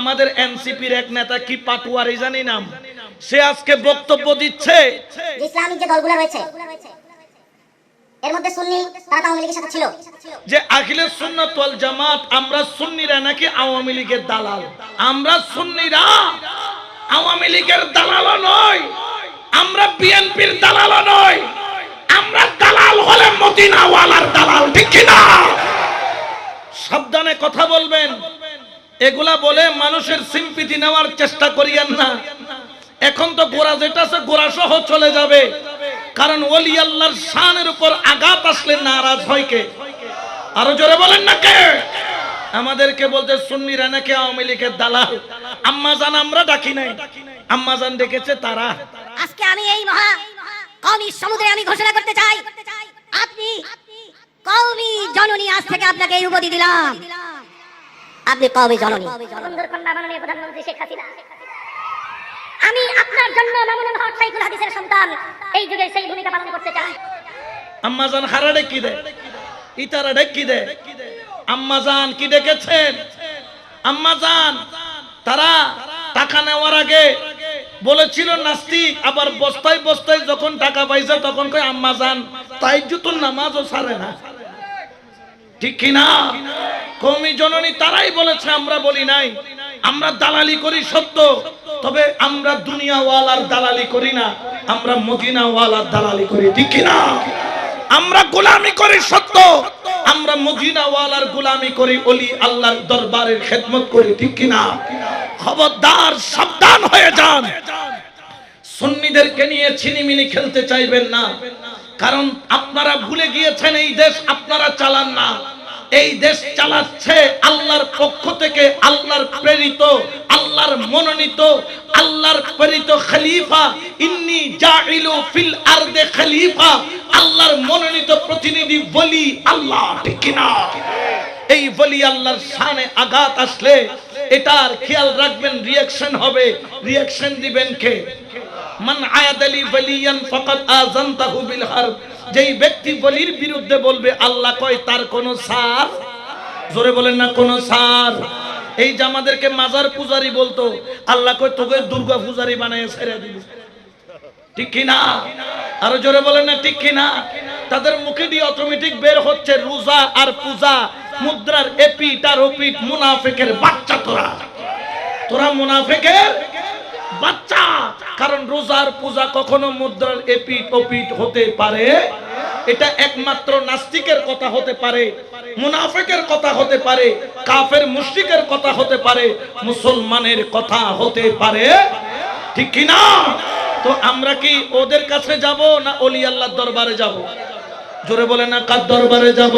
আমাদের এনসিপির এক নেতা কি পাটুয়ারি জানি নাম। সে আজকে বক্তব্য দিচ্ছে। ইসলামিক যে দলগুলো রয়েছে এর মধ্যে সুন্নি তারা আওয়ামী লীগের সাথে ছিল। যে আখিলে সুন্নাত ওয়াল জামাত আমরা সুন্নিরা নাকি আওয়ামী লীগের দালাল? আমরা সুন্নিরা আওয়ামী লীগের দালালও নয় আমরা বিএনপির নয় আমরা দালাল হলে মদিনাওয়ালার দালাল ঠিক সাবধানে কথা বলবেন। এগুলা বলে মানুষের সিম্পিতি নেওয়ার চেষ্টা করিয়েন না। এখন তো গোড়া যেটা আছে গোড়া সহ চলে যাবে। কারণ ওলি আল্লাহর শানের উপর আঘাত আসলে নারাজ হয় কে? আরও জোরে বলেন না কে? আমাদেরকে বলতে সুন্নিরা নাকি আওয়ামী লীগের দালাল। আম্মা জান, আমরা ডাকি নাই। আম্মা জান ডেকেছে তারা। আজকে আমি এই মহা কওমি সমুদ্রে আমি ঘোষণা করতে চাই। আপনি কওমি জননী আজ থেকে আপনাকে এই উপাধি দিলাম। আপনি কওমি জননী? বন্ধুর কন্যা মাননীয় প্রধানমন্ত্রী শেখ হাসিনা। আমি আপনার জন্য মামুনুল হক সাইকুল হাদিসের সন্তান। এই যুগে সেই ভূমিকা পালন করতে চাই। আম্মা জান হারা ডেকি দে ইতারা ডেকি দে। আম্মা জান কি ডেকেছেন? আম্মা জান তারা টাকা নেওয়ার আগে বলেছিল নাস্তিক আবার বস্তায় বস্তায় যখন টাকা পাইছে তখন কই আম্মা জান তাই জুতুন নামাজও সারে না। ঠিক কিনা? কৌমি জননী তারাই বলেছে, আমরা বলি নাই। আমরা দালালি করি সত্য, তবে আমরা দুনিয়াওয়ালার দালালি করি না, আমরা মদিনাওয়ালার দালালি করি, ঠিক কিনা আমরা গোলামি করি সত্য, আমরা মদিনাওয়ালার গোলামি করি, অলি আল্লাহর দরবারের খেদমত করি, ঠিক কিনা খবরদার সাবধান হয়ে যান। সুন্নিদেরকে নিয়ে ছিনিমিনি খেলতে চাইবেন না, কারণ আপনারা ভুলে গিয়েছেন, এই দেশ আপনারা চালান না। এই দেশ চালাচ্ছে আল্লাহর পক্ষ থেকে আল্লাহর প্রেরিত, আল্লাহর মনোনীত, আল্লাহর প্রেরিত খলিফা। ইন্নি জাইলু ফিল আরদে খলিফা। আল্লাহর মনোনীত প্রতিনিধি বলি আল্লাহ ঠিক না এই বলি আল্লাহর শানে আঘাত আসলে এটার খেয়াল রাখবেন রিয়াকশন হবে। রিয়াকশন দিবেন কে? মান আয়াদালি ওয়ালিয়ান ফাকাদ আযানতাহু বিল হারব। যেই ব্যক্তি বলির বিরুদ্ধে বলবে, আল্লাহ কয়, তার কোনো সার? জোরে বলেন না, কোনো সার? এই যে আমাদেরকে মাজার পূজারি বলতো, আল্লাহ কয়, তোকে দুর্গা পূজারি বানায় ছেড়ে দিবি। ঠিক কি না? আরও জোরে বলেন না, ঠিক কি না? তাদের মুখে দিয়ে অটোমেটিক বের হচ্ছে রোজা আর পূজা, মুদ্রার এপিট আর ওপিট মুনাফিকের বাচ্চা তোরা। তোরা মুনাফিকের বাচ্চা। কারণ রোজার পূজা কখনো মুদ্রার এপিট ওপিট হতে পারে। এটা একমাত্র নাস্তিকের কথা হতে পারে, মুনাফিকের কথা হতে পারে, কাফের মুশরিকের কথা হতে পারে, মুসলমানের কথা হতে পারে। ঠিক কি না? তো আমরা কি ওদের কাছে যাব না অলি আল্লাহর দরবারে যাব? জোরে বলে না, কার দরবারে যাব?